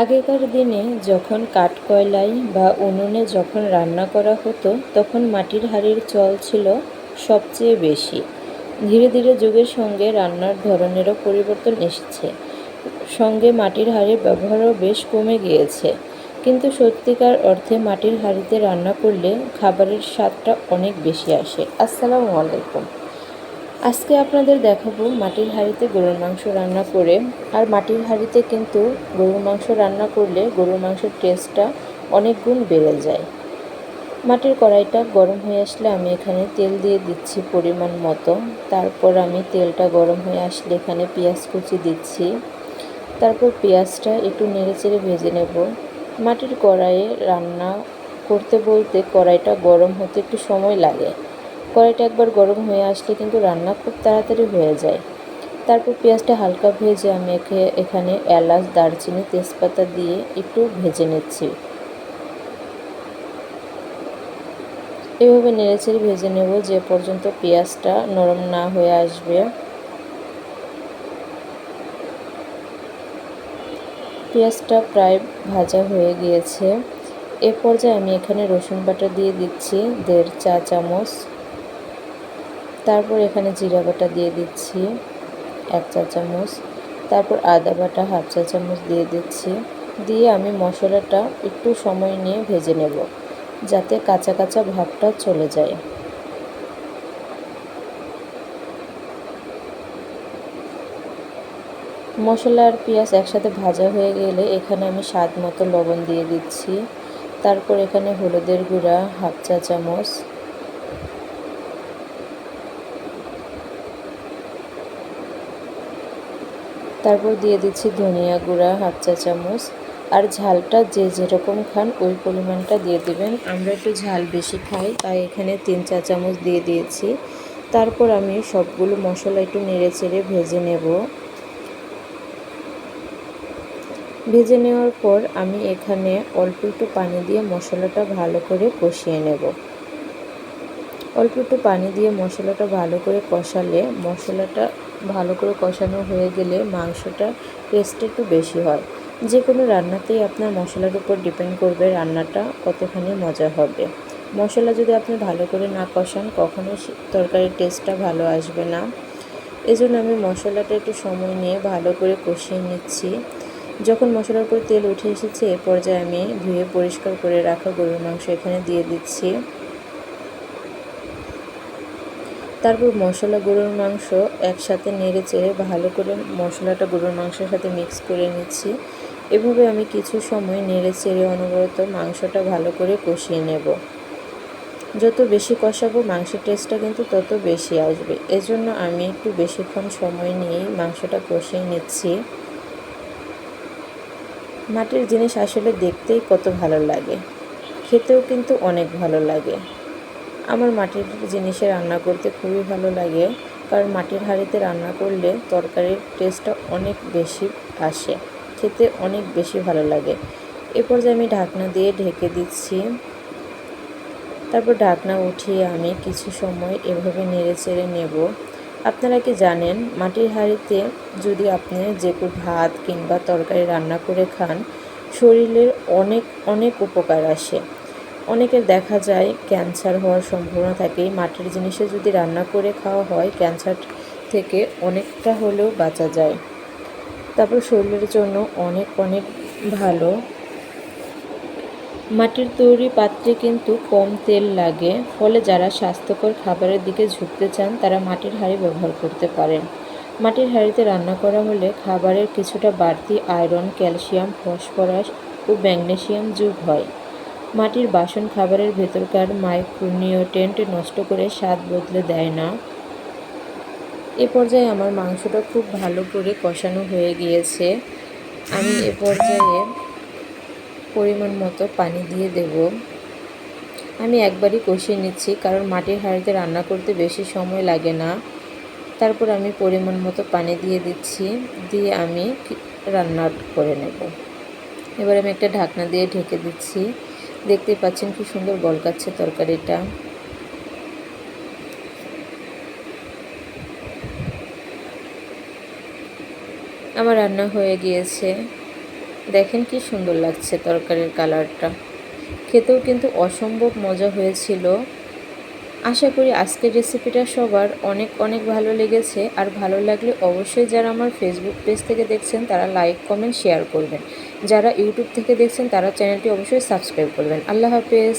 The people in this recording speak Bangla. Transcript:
আগেকার দিনে যখন কাঠকয়লায় বা উনুনে যখন রান্না করা হতো, তখন মাটির হাঁড়ির চল ছিল সবচেয়ে বেশি। ধীরে ধীরে যুগের সঙ্গে রান্নার ধরনেরও পরিবর্তন এসেছে। সঙ্গে মাটির হাঁড়ির ব্যবহারও বেশ কমে গিয়েছে। কিন্তু সত্যিকার অর্থে মাটির হাঁড়িতে রান্না করলে খাবারের স্বাদটা অনেক বেশি আসে। আসসালামু আলাইকুম। আজকে আপনাদের দেখাবো মাটির হাঁড়িতে গরুর মাংস রান্না করে। আর মাটির হাঁড়িতে কিন্তু গরুর মাংস রান্না করলে গরুর মাংসের টেস্টটা অনেক গুণ বেড়ে যায়। মাটির কড়াইটা গরম হয়ে আসলে আমি এখানে তেল দিয়ে দিচ্ছি পরিমাণ মতো। তারপর আমি তেলটা গরম হয়ে আসলে এখানে পেঁয়াজ কুচি দিচ্ছি। তারপর পেঁয়াজটা একটু নেড়েচেড়ে ভেজে নেব। মাটির কড়াইয়ে রান্না করতে বলতে কড়াইটা গরম হতে একটু সময় লাগে। কড়াইটা একবার গরম হয়ে আসলে কিন্তু রান্না খুব তাড়াতাড়ি হয়ে যায়। তারপর পেঁয়াজটা হালকা ভেজে আমি একে, এখানে এলাচ, দারচিনি, তেজপাতা দিয়ে একটু ভেজে নিচ্ছি। এভাবে নেড়েচেড়ে ভেজে নেব যে পর্যন্ত পেঁয়াজটা নরম না হয়ে আসবে। পেঁয়াজটা প্রায় ভাজা হয়ে গিয়েছে। এ পর্যায়ে আমি এখানে রসুন বাটা দিয়ে দিচ্ছি, দেড় চা চামচ তারপর এখানে জিরা বাটা দিয়ে দিচ্ছি, এক চা চামচ। তারপর আদা বাটা হাফ চা চামচ দিয়ে দিচ্ছি। দিয়ে আমি মশলাটা একটু সময় নিয়ে ভেজে নেব, যাতে কাঁচা কাঁচা ভাবটা চলে যায়। মশলা আর পেঁয়াজ একসাথে ভাজা হয়ে গেলে এখানে আমি স্বাদ মতো লবণ দিয়ে দিচ্ছি। তারপর এখানে হলুদের গুঁড়া হাফ চা চামচ। তারপর দিয়ে দিচ্ছি ধনিয়া গুঁড়া, হাফ চা চামচ। আর ঝালটা যে যেরকম খান, ওই পরিমাণটা দিয়ে দেবেন। আমরা একটু ঝাল বেশি খাই, তাই এখানে তিন চা চামচ দিয়ে দিয়েছি। তারপর আমি সবগুলো মশলা একটু নেড়ে চেড়ে ভেজে নেব। ভেজে নেওয়ার পর আমি এখানে অল্প একটু পানি দিয়ে মশলাটা ভালো করে কষিয়ে নেব। অল্প একটু পানি দিয়ে মশলাটা ভালো করে কষালে মশলাটা ভালো করে কষানো হয়ে গেলে মাংসটা টেস্ট একটু বেশি হয়। যে কোনো রান্নাতেই আপনার মশলার উপর ডিপেন্ড করবে রান্নাটা কতখানি মজা হবে। মশলা যদি আপনি ভালো করে না কষান, কখনো তরকারির টেস্টটা ভালো আসবে না। এজন্য আমি মশলাটা একটু সময় নিয়ে ভালো করে কষিয়ে নিচ্ছি। যখন মশলার উপর তেল উঠে এসেছে, এ পর্যায়ে আমি ধুয়ে পরিষ্কার করে রাখা গরুর মাংস এখানে দিয়ে দিচ্ছি। তারপর মশলা গরুর মাংস একসাথে নেড়ে চেড়ে ভালো করে মশলাটা গরুর মাংসের সাথে মিক্স করে নিচ্ছি। এভাবে আমি কিছু সময় নেড়ে চেড়ে অনবরত মাংসটা ভালো করে কষিয়ে নেব। যত বেশি কষাবো, মাংসের টেস্টটা কিন্তু তত বেশি আসবে। এজন্য আমি একটু বেশিক্ষণ সময় নিয়েই মাংসটা কষিয়ে নিচ্ছি। মাটির জিনিস আসলে দেখতেই কত ভালো লাগে। খেতেও কিন্তু অনেক ভালো লাগে। আমার মাটির জিনিসে রান্না করতে খুবই ভালো লাগে, কারণ মাটির হাঁড়িতে রান্না করলে তরকারির টেস্টটা অনেক বেশি আসে, খেতে অনেক বেশি ভালো লাগে। এ পর্যায়ে আমি ঢাকনা দিয়ে ঢেকে দিচ্ছি। তারপর ঢাকনা উঠিয়ে আমি কিছু সময় এভাবে নেড়ে চেড়ে নেব। আপনারা কি জানেন, মাটির হাঁড়িতে যদি আপনি যে ভাত কিংবা তরকারি রান্না করে খান, শরীরের অনেক অনেক উপকার আসে। অনেকের দেখা যায় ক্যান্সার হওয়ার সম্ভাবনা থাকে। মাটির জিনিসে যদি রান্না করে খাওয়া হয়, ক্যান্সার থেকে অনেকটা হলেও বাঁচা যায়। তারপর শরীরের জন্য অনেক অনেক ভালো। মাটির তৈরি পাত্রে কিন্তু কম তেল লাগে, ফলে যারা স্বাস্থ্যকর খাবারের দিকে ঝুঁকতে চান, তারা মাটির হাঁড়ি ব্যবহার করতে পারেন। মাটির হাঁড়িতে রান্না করা হলে খাবারের কিছুটা বাড়তি আয়রন, ক্যালসিয়াম, ফসফরাস ও ম্যাগনেশিয়াম যোগ হয়। মাটির বাসন খাবারের ভেতরকার মাইক্রোনিউট্রেন্ট নষ্ট করে স্বাদ বদলে দেয় না। এ পর্যায়ে আমার মাংসটা খুব ভালো করে কষানো হয়ে গিয়েছে। আমি এ পর্যায়ে পরিমাণ মতো পানি দিয়ে দেব। আমি একবারই কষিয়ে নিচ্ছি, কারণ মাটির হাঁড়িতে রান্না করতে বেশি সময় লাগে না। তারপর আমি পরিমাণ মতো পানি দিয়ে দিচ্ছি, দিয়ে আমি রান্না করে নেব। এবার আমি একটা ঢাকনা দিয়ে ঢেকে দিচ্ছি। দেখতেই পাচ্ছেন কি সুন্দর বলকাচ্ছে তরকারিটা। আমার রান্না হয়ে গিয়েছে। দেখেন কি সুন্দর লাগছে তরকারির কালারটা। খেতেও কিন্তু অসম্ভব মজা হয়েছিল। আশা করি আজকের রেসিপিটা সবার অনেক অনেক ভালো লেগেছে। আর ভালো লাগলে অবশ্যই যারা আমার ফেসবুক পেজ থেকে দেখছেন, তারা লাইক কমেন্ট শেয়ার করবেন। যারা ইউটিউব থেকে দেখছেন, তারা চ্যানেলটি অবশ্যই সাবস্ক্রাইব করবেন। আল্লাহ হাফেজ।